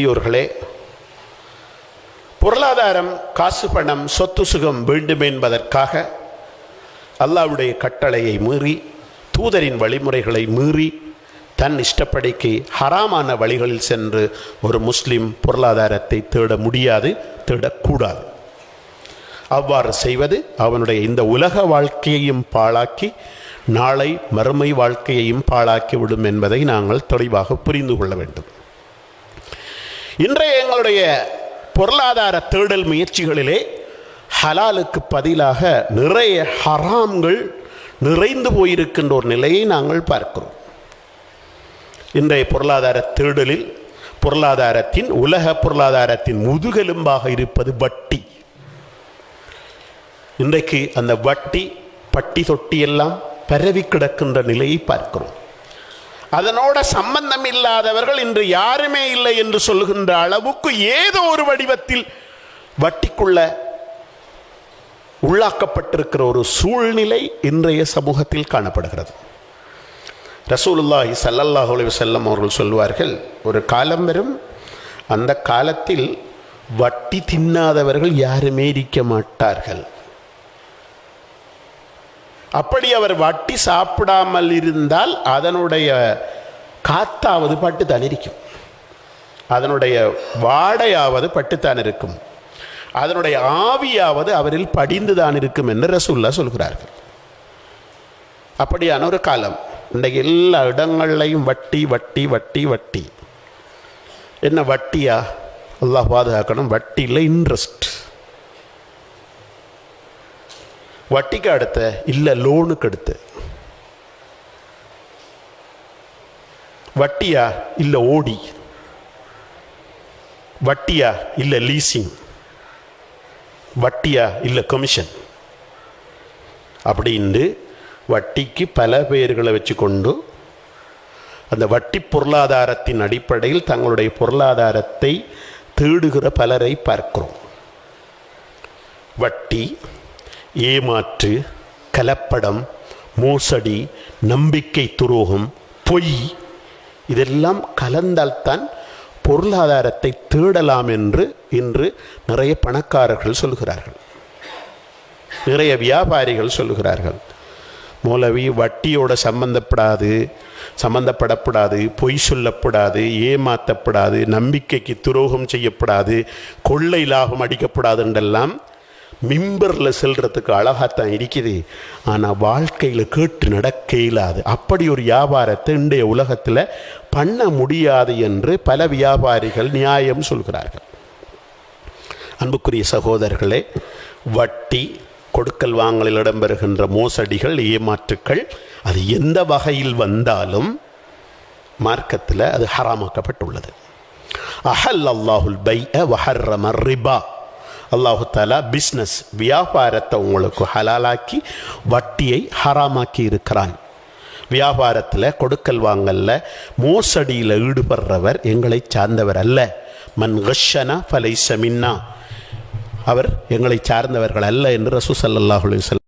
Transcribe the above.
பெரியோர்களே பொருளாதாரம் காசு பணம் சொத்து சுகம் வேண்டும் என்பதற்காக அல்லாவுடைய கட்டளையை மீறி தூதரின் வழிமுறைகளை மீறி தன் இஷ்டப்படிக்கு ஹராமான வழிகளில் சென்று ஒரு முஸ்லிம் பொருளாதாரத்தை தேட முடியாது தேடக்கூடாது. அவ்வாறு செய்வது அவனுடைய இந்த உலக வாழ்க்கையையும் பாழாக்கி நாளை மறுமை வாழ்க்கையையும் பாழாக்கி விடும் என்பதை நாங்கள் தெளிவாக புரிந்து கொள்ள வேண்டும். இன்றைய எங்களுடைய பொருளாதார தேடல் முயற்சிகளிலே ஹலாலுக்கு பதிலாக நிறைய ஹராம்கள் நிறைந்து போயிருக்கின்ற ஒரு நிலையை நாங்கள் பார்க்கிறோம். இன்றைய பொருளாதார தேடலில் பொருளாதாரத்தின் உலக பொருளாதாரத்தின் முதுகெலும்பாக இருப்பது வட்டி. இன்றைக்கு அந்த வட்டி பட்டி தொட்டி எல்லாம் பரவி கிடக்கின்ற நிலையை பார்க்கிறோம். அதனோட சம்பந்தம் இல்லாதவர்கள் இன்று யாருமே இல்லை என்று சொல்லுகின்ற அளவுக்கு ஏதோ ஒரு வடிவத்தில் வட்டிக்குள்ள உள்ளாக்கப்பட்டிருக்கிற ஒரு சூழ்நிலை இன்றைய சமூகத்தில் காணப்படுகிறது. ரசூலுல்லாஹி சல்லல்லாஹ் செல்லம் அவர்கள் சொல்வார்கள் ஒரு காலம் வரும் அந்த காலத்தில் வட்டி தின்னாதவர்கள் யாருமே இருக்க மாட்டார்கள். அப்படி அவர் வட்டி சாப்பிடாமல் இருந்தால் அதனுடைய காத்தாவது பட்டுத்தான் இருக்கும். அதனுடைய வாடையாவது பட்டுத்தான் இருக்கும். அதனுடைய ஆவியாவது அவரில் படிந்துதான் இருக்கும் என்று ரசூல்லா சொல்கிறார்கள். அப்படியான ஒரு காலம். இன்றைக்கு எல்லா இடங்கள்லையும் வட்டி வட்டி வட்டி வட்டி. என்ன வட்டியா? எல்லாம் பாதுகாக்கணும். வட்டி இல்லை இன்ட்ரெஸ்ட் வட்டிக்கு அடுத்த இல்லை லோனுக்கு அடுத்து. வட்டியா இல்லை ஓடி. வட்டியா இல்லை லீசிங் வட்டியா இல்லை கமிஷன் அப்படின்னு வட்டிக்கு பல பெயர்களை வச்சுக்கொண்டு அந்த வட்டி பொருளாதாரத்தின் அடிப்படையில் தங்களுடைய பொருளாதாரத்தை தேடுகிற பலரை பார்க்கிறோம். வட்டி ஏமாற்று கலப்படம் மோசடி நம்பிக்கை துரோகம் பொய் இதெல்லாம் கலந்தால்தான் பொருளாதாரத்தை தேடலாம் என்று இன்று நிறைய பணக்காரர்கள் சொல்கிறார்கள். நிறைய வியாபாரிகள் சொல்லுகிறார்கள் மூலவி வட்டியோட சம்பந்தப்படாது சம்பந்தப்படப்படாது பொய் சொல்லப்படாது ஏமாற்றப்படாது நம்பிக்கைக்கு துரோகம் செய்யப்படாது கொள்ளை லாபம் அடிக்கப்படாது என்றெல்லாம் மிம்பரில் செல்றதுக்கு அழகாத்தான் இருக்குது. ஆனால் வாழ்க்கையில் கேட்டு நடக்க இயலாது அப்படி ஒரு வியாபாரத்தை இன்றைய உலகத்தில் பண்ண முடியாது என்று பல வியாபாரிகள் நியாயம் சொல்கிறார்கள். அன்புக்குரிய சகோதரர்களே வட்டி கொடுக்கல் வாங்கலில் இடம்பெறுகின்ற மோசடிகள் ஏமாற்றுக்கள் அது எந்த வகையில் வந்தாலும் மார்க்கத்தில் அது ஹராமாக்கப்பட்டுள்ளது. அஹல் அல்லாஹுல் பை வஹர்ரம ரிபா. அல்லாஹு தாலா பிஸ்னஸ் வியாபாரத்தை உங்களுக்கு ஹலாலாக்கி வட்டியை ஹராமாக்கி இருக்கிறான். வியாபாரத்தில் கொடுக்கல் வாங்கல்ல மோசடியில் ஈடுபடுறவர் எங்களை சார்ந்தவர் அல்ல. மன் கஷனா ஃபலை சமின்னா அவர் எங்களை சார்ந்தவர்கள் அல்ல என்று ரசூ சல்லாஹ் அலைஹி